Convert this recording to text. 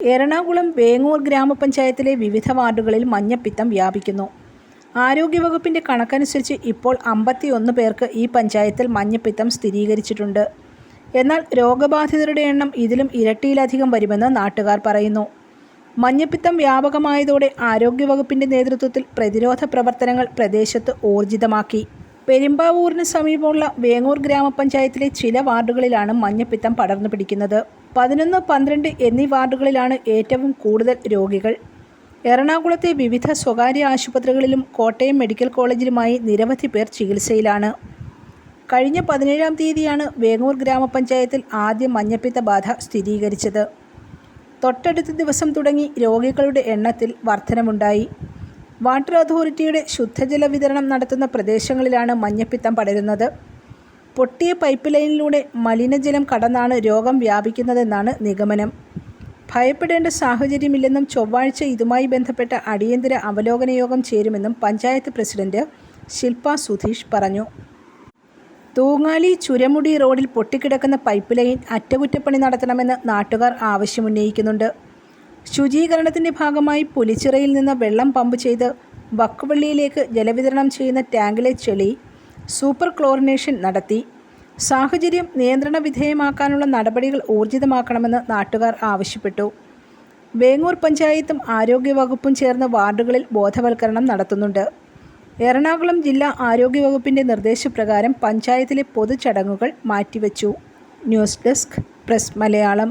എറണാകുളം വേങ്ങൂർ ഗ്രാമപഞ്ചായത്തിലെ വിവിധ വാർഡുകളിൽ മഞ്ഞപ്പിത്തം വ്യാപിക്കുന്നു. ആരോഗ്യവകുപ്പിന്റെ കണക്കനുസരിച്ച് ഇപ്പോൾ അമ്പത്തിയൊന്ന് പേർക്ക് ഈ പഞ്ചായത്തിൽ മഞ്ഞപ്പിത്തം സ്ഥിരീകരിച്ചിട്ടുണ്ട്. എന്നാൽ രോഗബാധിതരുടെ എണ്ണം ഇതിലും ഇരട്ടിയിലധികം വരുമെന്ന് നാട്ടുകാർ പറയുന്നു. മഞ്ഞപ്പിത്തം വ്യാപകമായതോടെ ആരോഗ്യവകുപ്പിന്റെ നേതൃത്വത്തിൽ പ്രതിരോധ പ്രവർത്തനങ്ങൾ പ്രദേശത്ത് ഊർജിതമാക്കി. പെരുമ്പാവൂരിന് സമീപമുള്ള വേങ്ങൂർ ഗ്രാമപഞ്ചായത്തിലെ ചില വാർഡുകളിലാണ് മഞ്ഞപ്പിത്തം പടർന്നു പിടിക്കുന്നത്. പതിനൊന്ന് പന്ത്രണ്ട് എന്നീ വാർഡുകളിലാണ് ഏറ്റവും കൂടുതൽ രോഗികൾ. എറണാകുളത്തെ വിവിധ സ്വകാര്യ ആശുപത്രികളിലും കോട്ടയം മെഡിക്കൽ കോളേജിലുമായി നിരവധി പേർ ചികിത്സയിലാണ്. കഴിഞ്ഞ പതിനേഴാം തീയതിയാണ് വേങ്ങൂർ ഗ്രാമപഞ്ചായത്തിൽ ആദ്യ മഞ്ഞപ്പിത്ത ബാധ സ്ഥിരീകരിച്ചത്. തൊട്ടടുത്ത ദിവസം തുടങ്ങി രോഗികളുടെ എണ്ണത്തിൽ വർധനമുണ്ടായി. വാട്ടർ അതോറിറ്റിയുടെ ശുദ്ധജല വിതരണം നടത്തുന്ന പ്രദേശങ്ങളിലാണ് മഞ്ഞപ്പിത്തം പടരുന്നത്. പൊട്ടിയ പൈപ്പ് ലൈനിലൂടെ മലിനജലം കടന്നാണ് രോഗം വ്യാപിക്കുന്നതെന്നാണ് നിഗമനം. ഭയപ്പെടേണ്ട സാഹചര്യമില്ലെന്നും ചൊവ്വാഴ്ച ഇതുമായി ബന്ധപ്പെട്ട അടിയന്തര അവലോകന യോഗം ചേരുമെന്നും പഞ്ചായത്ത് പ്രസിഡന്റ് ശില്പ സുധീഷ് പറഞ്ഞു. തൂങ്ങാലി ചുരമുടി റോഡിൽ പൊട്ടിക്കിടക്കുന്ന പൈപ്പ് ലൈൻ അറ്റകുറ്റപ്പണി നടത്തണമെന്ന് നാട്ടുകാർ ആവശ്യമുന്നയിക്കുന്നുണ്ട്. ശുചീകരണത്തിന്റെ ഭാഗമായി പുലിച്ചിറയിൽ നിന്ന് വെള്ളം പമ്പ് ചെയ്ത് വക്കുവള്ളിയിലേക്ക് ജലവിതരണം ചെയ്യുന്ന ടാങ്കിലെ ചെളി സൂപ്പർ ക്ലോറിനേഷൻ നടത്തി. സാഹചര്യം നിയന്ത്രണ വിധേയമാക്കാനുള്ള നടപടികൾ ഊർജിതമാക്കണമെന്ന് നാട്ടുകാർ ആവശ്യപ്പെട്ടു. വേങ്ങൂർ പഞ്ചായത്തും ആരോഗ്യവകുപ്പും ചേർന്ന് വാർഡുകളിൽ ബോധവൽക്കരണം നടത്തുന്നുണ്ട്. എറണാകുളം ജില്ലാ ആരോഗ്യവകുപ്പിന്റെ നിർദ്ദേശപ്രകാരം പഞ്ചായത്തിലെ പൊതുചടങ്ങുകൾ മാറ്റിവെച്ചു. News desk press Malayalam.